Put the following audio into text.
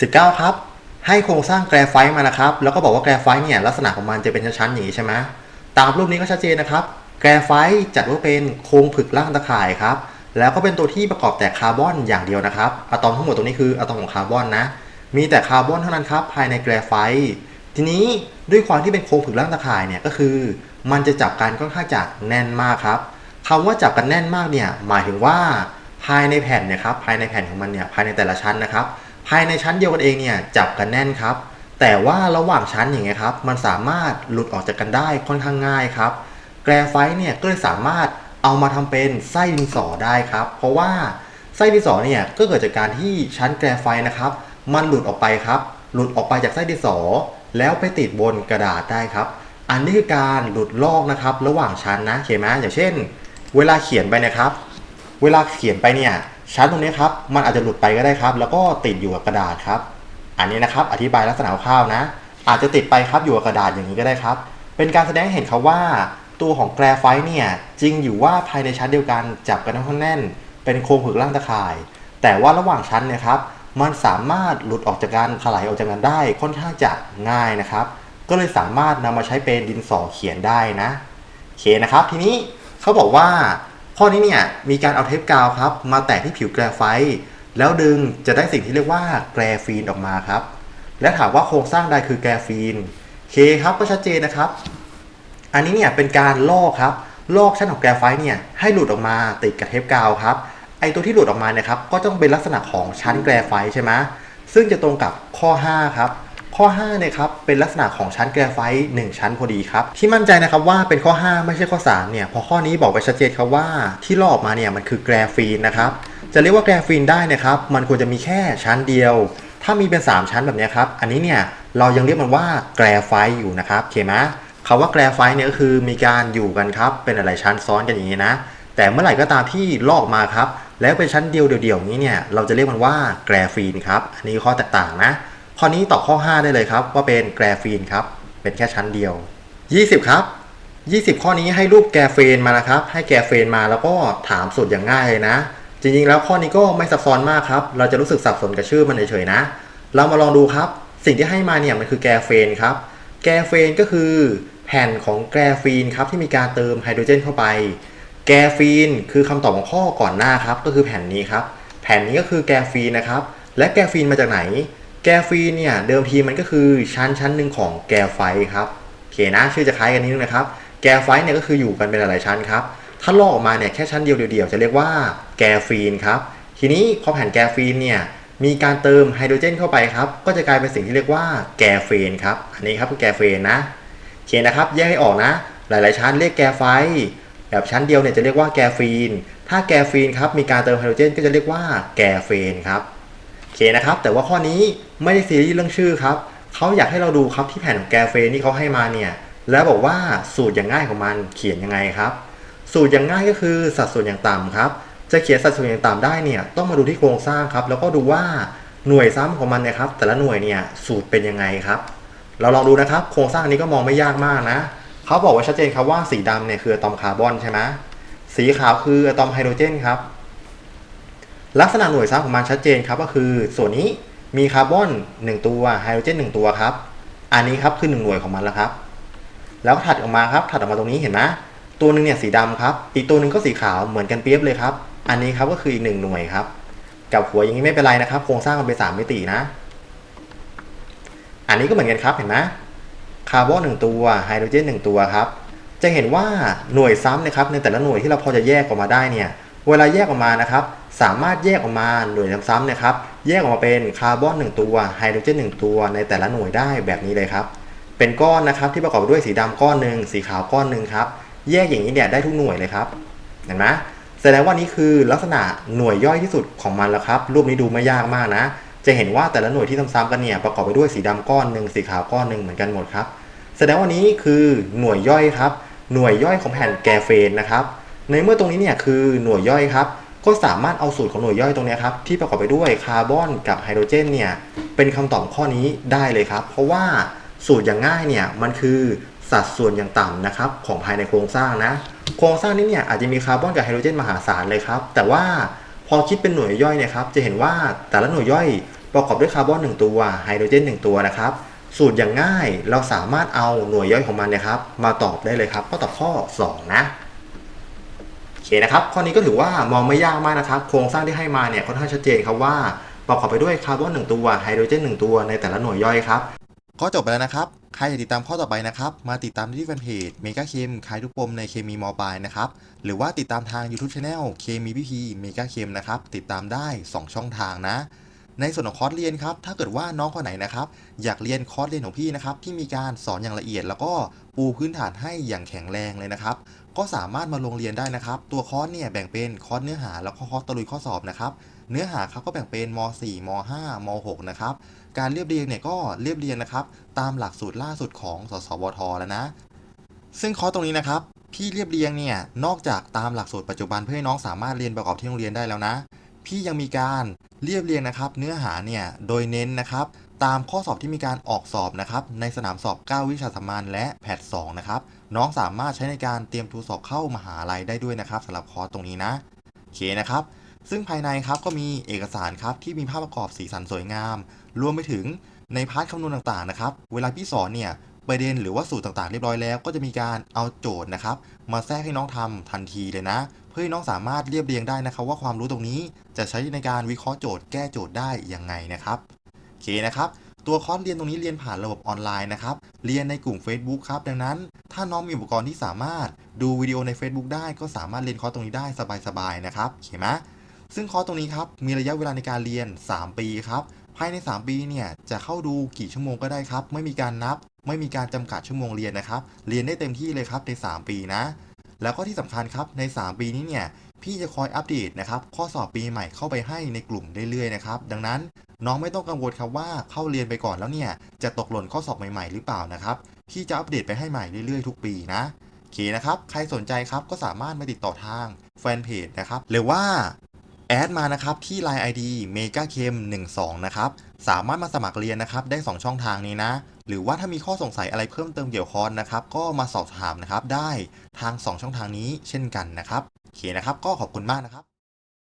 19 ครับ ให้โครงสร้างแกรไฟต์มานะครับ แล้วก็บอกว่าแกรไฟต์เนี่ยลักษณะของมันจะเป็นชั้นๆอย่างนี้ใช่ไหมตามรูปนี้ก็ชัดเจนนะครับ แกรไฟต์จัดว่าเป็นโครงผึกล่างตะข่ายครับ แล้วก็เป็นตัวที่ประกอบแต่คาร์บอนอย่างเดียวนะครับอะตอมทั้งหมดตรงนี้คืออะตอมของคาร์บอนนะ มีแต่คาร์บอนเท่านั้นครับภายในแกรไฟต์ทีนี้ด้วยความที่เป็นโครงผึกล่างตะข่ายเนี่ยก็คือ มันจะจับกันค่อนข้างจะแน่นมากครับคำว่าจับกันแน่นมากเนี่ยหมายถึงว่าภายในแผ่นเนี่ยครับภายในแผ่นของมันเนี่ยภายในแต่ละชั้นนะครับ ภายในชั้นเดียวกันเองเนี่ยจับกันแน่นครับ แต่ว่าระหว่างชั้นอย่างเงี้ยครับมันสามารถหลุดออกจากกันได้ค่อนข้างง่ายครับ แกรไฟต์เนี่ยก็เลยสามารถเอามาทำเป็นไส้ดินสอได้ครับ เพราะว่าไส้ดินสอเนี่ยก็เกิดจากการที่ชั้นแกรไฟต์นะครับ มันหลุดออกไปครับ หลุดออกไปจากไส้ดินสอ แล้วไปติดบนกระดาษได้ครับ อันนี้คือการหลุดลอกนะครับ ระหว่างชั้นนะเห็นไหมอย่างเช่น เวลาเขียนไปนะครับ เวลาเขียนไปเนี่ย ชั้นตรงนี้ครับมันอาจจะหลุดไปก็ได้ครับ แล้วก็ติดอยู่กับกระดาษครับ อันนี้นะครับอธิบายลักษณะคร่าวนะ อาจจะติดไปครับอยู่กับกระดาษอย่างนี้ก็ได้ครับ เป็นการแสดงให้เห็นครับว่าตัวของแกรไฟต์เนี่ยจริงอยู่ว่าภายในชั้นเดียวกันจับกันค่อนข้งแน่น เป็นโครงผึกล่างตะข่าย แต่ว่าระหว่างชั้นเนี่ยครับมันสามารถหลุดออกจากกันถลายออกจากกันได้ค่อนข้างจะง่ายนะครับ ก็เลยสามารถนำมาใช้เป็นดินสอเขียนได้นะโอเคนะครับ ทีนี้เขาบอกว่า ข้อนี้เนี่ยมีการเอาเทปกาวครับ มาแตะที่ผิวแกรไฟต์แล้วดึงจะได้สิ่งที่เรียกว่าแกรฟีนออกมาครับ และถามว่าโครงสร้างใดคือแกรฟีนเคครับก็ชัดเจนนะครับ อันนี้เนี่ยเป็นการลอกครับลอกชั้นของแกรไฟต์เนี่ยให้หลุดออกมาติดกับเทปกาวครับไอตัวที่หลุดออกมาเนี่ยครับก็ต้องเป็นลักษณะของชั้นแกรไฟต์ใช่ไหมซึ่งจะตรงกับข้อ 5 ครับ ข้อ5เนี่ยครับเป็นลักษณะของชั้นแกรไฟต์1ชั้นพอดีครับที่มั่นใจนะครับว่าเป็นข้อ 5 ไม่ใช่ข้อ3เนี่ยเพอข้อนี้บอกไปชัดเจนครับว่าที่ลอกออกมาเนี่ยมันคือแกรฟีนนะครับจะเรียกว่าแกรฟีนได้นะครับมันควรจะมีแค่ชั้นเดียว ถ้ามีเป็น 3 ชั้นแบบนี้ครับอันนี้เนี่ยเรายังเรียกมันว่าแกรไฟต์อยู่นะครับโอเคไหมคำว่าแกรไฟต์เนี่ยก็คือมีการอยู่กันครับเป็นหลายชั้นซ้อนกันอย่างนี้นะแต่เมื่อไหร่ก็ตามที่ลอกมาครับแล้วเป็นชั้นเดียวเดี่ยวๆอย่างนี้เนี่ยเราจะเรียกมันว่าแกรฟีนครับอันนี้ข้อแตกต่างนะ ข้อนี้ตอบข้อ 5 ได้เลยครับ ว่าเป็นแกรฟีนครับ เป็นแค่ชั้นเดียว 20 ครับ 20 ข้อนี้ให้รูปแกรเฟนมานะครับ ให้แกรเฟนมาแล้วก็ถามสุดอย่างง่ายเลยนะ จริงๆ แล้วข้อนี้ก็ไม่ซับซ้อนมากครับ เราจะรู้สึกสับสนกับชื่อมันเฉยๆนะ เรามาลองดูครับ สิ่งที่ให้มาเนี่ยมันคือแกรเฟนครับ แกรเฟนก็คือแผ่นของแกรฟีนครับที่มีการเติมไฮโดรเจนเข้าไป แกรฟีนคือคำตอบของข้อก่อนหน้าครับ ก็คือแผ่นนี้ครับ แผ่นนี้ก็คือแกรฟีนนะครับ และแกรฟีนมาจากไหน แกรฟีเนี่ยเดิมทีมันก็คือชั้นชั้นหนึ่งของแกไฟครับโอเคนะชื่อจะคล้ายกันนิดนึงนะครับ แกไฟเนี่ยก็คืออยู่กันเป็นหลายๆชั้นครับ ถ้าลอกออกมาเนี่ยแค่ชั้นเดียวเดียวจะเรียกว่าแกฟีนครับ ทีนี้พอแผ่นแกฟีนเนี่ยมีการเติมไฮโดรเจนเข้าไปครับ ก็จะกลายเป็นสิ่งที่เรียกว่าแกรเฟนครับ อันนี้ครับคือแกรเฟนนะโอเคนะครับ แยกให้ออกนะ หลาย ๆ ชั้นเรียกแกไฟ แบบชั้นเดียวเนี่ยจะเรียกว่าแกฟีน ถ้าแกฟีนครับมีการเติมไฮโดรเจนก็จะเรียกว่าแกเฟนครับ เคนะครับ แต่ว่าข้อนี้ไม่ได้ซีรีส์เรื่องชื่อครับเขาอยากให้เราดูครับที่แผ่นแกเฟนี่เขาให้มาเนี่ยแล้วบอกว่าสูตรอย่างง่ายของมันเขียนยังไงครับ สูตรอย่างง่ายก็คือสัดส่วนอย่างต่ำครับจะเขียนสัดส่วนอย่างต่ำได้เนี่ยต้องมาดูที่โครงสร้างครับ แล้วก็ดูว่าหน่วยซ้ำของมันเนะครับ แต่ละหน่วยเนี่ยสูตรเป็นยังไงครับ เราลองดูนะครับ โครงสร้างนี้ก็มองไม่ยากมากนะเขาบอกว่าชัดเจนครับว่าสีดำเนี่ยคืออะตอมคาร์บอนใช่ไหมสีขาวคืออะตอมไฮโดรเจนครับ ลักษณะหน่วยซ้ำของมันชัดเจนครับก็คือส่วนนี้มีคาร์บอน1ตัวไฮโดรเจน1ตัวครับ อันนี้ครับคือ1หน่วยของมันแล้วครับ แล้วถัดออกมาครับถัดออกมาตรงนี้เห็นไหมตัวหนึ่งเนี่ยสีดำครับ อีกตัวหนึ่งก็สีขาวเหมือนกันเปียบเลยครับ อันนี้ครับก็คืออีกหนึ่งหน่วยครับ กับหัวอย่างนี้ไม่เป็นไรนะครับ โครงสร้างมันเป็นสามมิตินะ อันนี้ก็เหมือนกันครับเห็นไหมคาร์บอนหนึ่งตัวไฮโดรเจนหนึ่งตัวครับ จะเห็นว่าหน่วยซ้ำนะครับในแต่ละหน่วยที่เราพอจะแยกออกมาได้เนี่ย เวลาแยกออกมานะครับ สามารถแยกออกมาหน่วยซ้ำๆนะครับ แยกออกมาเป็นคาร์บอนหนึ่งตัวไฮโดรเจนหนึ่งตัวในแต่ละหน่วยได้แบบนี้เลยครับ เป็นก้อนนะครับที่ประกอบด้วยสีดำก้อนหนึ่งสีขาวก้อนหนึ่งครับ แยกอย่างนี้เนี่ยได้ทุกหน่วยเลยครับ เห็นไหมแสดงว่านี่คือลักษณะหน่วยย่อยที่สุดของมันแล้วครับ รูปนี้ดูไม่ยากมากนะ จะเห็นว่าแต่ละหน่วยที่ซ้ำๆกันเนี่ยประกอบไปด้วยสีดำก้อนหนึ่งสีขาวก้อนหนึ่งเหมือนกันหมดครับ แสดงว่านี้คือหน่วยย่อยครับ หน่วยย่อยของแผ่นแกรเฟนนะครับ ในเมื่อตรงนี้เนี่ยคือหน่วยย่อยครับ ก็สามารถเอาสูตรของหน่วยย่อยตรงนี้ครับที่ประกอบไปด้วยคาร์บอนกับไฮโดรเจนเนี่ยเป็นคำตอบข้อนี้ได้เลยครับ เพราะว่าสูตรอย่างง่ายเนี่ยมันคือสัดส่วนอย่างต่ำนะครับของภายในโครงสร้างนะโครงสร้างนี้เนี่ยอาจจะมีคาร์บอนกับไฮโดรเจนมหาศาลเลยครับ แต่ว่าพอคิดเป็นหน่วยย่อยเนี่ยครับจะเห็นว่าแต่ละหน่วยย่อยประกอบด้วยคาร์บอน1ตัวไฮโดรเจน1ตัวนะครับสูตรอย่างง่ายเราสามารถเอาหน่วยย่อยของมันนะครับ มาตอบได้เลยครับ ก็ตอบข้อ 2 นะ เคนะครับข้อนี้ก็ถือว่ามองไม่ยากมากนะครับ โครงสร้างที่ให้มาเนี่ยค่อนข้างชัดเจนครับว่าประกอบไปด้วยคาร์บอน1ตัวไฮโดรเจน1 ตัวในแต่ละหน่วยย่อยครับก็จบไปแล้วนะครับ ใครอยากติดตามข้อต่อไปนะครับ มาติดตามที่แฟนเพจเมกาเคมคลายทุกปมในเคมีมอปลายนะครับ หรือว่าติดตามทาง YouTube Channel เคมีพีพีเมกาเคมนะครับ ติดตามได้ 2 ช่องทางนะ ในส่วนของคอร์สเรียนครับ ถ้าเกิดว่าน้องคนไหนนะครับ อยากเรียนคอร์สเรียนของพี่นะครับ ที่มีการสอนอย่างละเอียด แล้วก็ปูพื้นฐานให้อย่างแข็งแรงเลยนะครับ ก็สามารถมาลงเรียนได้นะครับ ตัวคอร์สเนี่ยแบ่งเป็นคอร์สเนื้อหาแล้วก็คอร์สตะลุยข้อสอบนะครับ เนื้อหาครับก็แบ่งเป็นม .4 ม .5 ม .6 นะครับ การเรียบเรียงเนี่ยก็เรียบเรียงนะครับ ตามหลักสูตรล่าสุดของสสวทแล้วนะ ซึ่งคอร์สตรงนี้นะครับ พี่เรียบเรียงเนี่ยนอกจากตามหลักสูตรปัจจุบันเพื่อให้น้องสามารถเรียนประกอบที่โรงเรียนได้แล้วนะ พี่ยังมีการเรียบเรียงนะครับ เนื้อหาเนี่ยโดยเน้นนะครับ ตามข้อสอบที่มีการออกสอบนะครับในสนามสอบ 9 วิชาสามัญและแพท2นะครับน้องสามารถใช้ในการเตรียมทูสอบเข้ามหาลัยได้ด้วยนะครับสำหรับคอร์สตรงนี้นะโอเคนะครับ ซึ่งภายในครับก็มีเอกสารครับที่มีภาพประกอบสีสันสวยงาม รวมไปถึงในพาร์ทคำนวณต่างๆนะครับเวลาพี่สอนเนี่ยประเด็นหรือว่าสูตรต่างๆเรียบร้อยแล้ว ก็จะมีการเอาโจทย์นะครับ มาแทรกให้น้องทำทันทีเลยนะ เพื่อให้น้องสามารถเรียบเรียงได้นะครับ ว่าความรู้ตรงนี้จะใช้ในการวิเคราะห์โจทย์แก้โจทย์ได้ยังไงนะครับ อเคนะครับตัวคอร์สเรียนตรงนี้เรียนผ่านระบบออนไลน์นะครับ เรียนในกลุ่ม Facebook ครับ ดังนั้น ถ้าน้องมีอุปกรณ์ที่สามารถดูวิดีโอใน Facebook ได้ก็สามารถเรียนคอร์สตรงนี้ได้สบายๆนะครับโอเคไหมซึ่งคอร์สตรงนี้ครับมีระยะเวลาในการเรียน 3 ปีครับภายใน 3 ปีเนี่ยจะเข้าดูกี่ชั่วโมงก็ได้ครับ ไม่มีการนับ ไม่มีการจำกัดชั่วโมงเรียนนะครับ เรียนได้เต็มที่เลยครับใน 3 ปีนะ แล้วก็ที่สำคัญครับใน 3 ปีนี้เนี่ย พี่จะคอยอัปเดตนะครับข้อสอบปีใหม่เข้าไปให้ในกลุ่มเรื่อยๆนะครับดังนั้นน้องไม่ต้องกังวลครับว่าเข้าเรียนไปก่อนแล้วเนี่ยจะตกหล่นข้อสอบใหม่ๆ หรือเปล่านะครับพี่จะอัปเดตไปให้ใหม่เรื่อยๆ ทุกปีนะโอเคนะครับ ใครสนใจครับก็สามารถมาติดต่อทางแฟนเพจนะครับหรือว่าแอดมานะครับที่ Line ID m e g a k e m 1 2นะครับสามารถมาสมัครเรียนนะครับได้ 2 ช่องทางนี้นะ หรือว่าถ้ามีข้อสงสัยอะไรเพิ่มเติมเกี่ยวคอร์สนะครับก็มาสอบถามนะครับได้ ทาง 2 ช่องทางนี้เช่นกันนะครับโอเคนะครับ ก็ขอบคุณมากนะครับ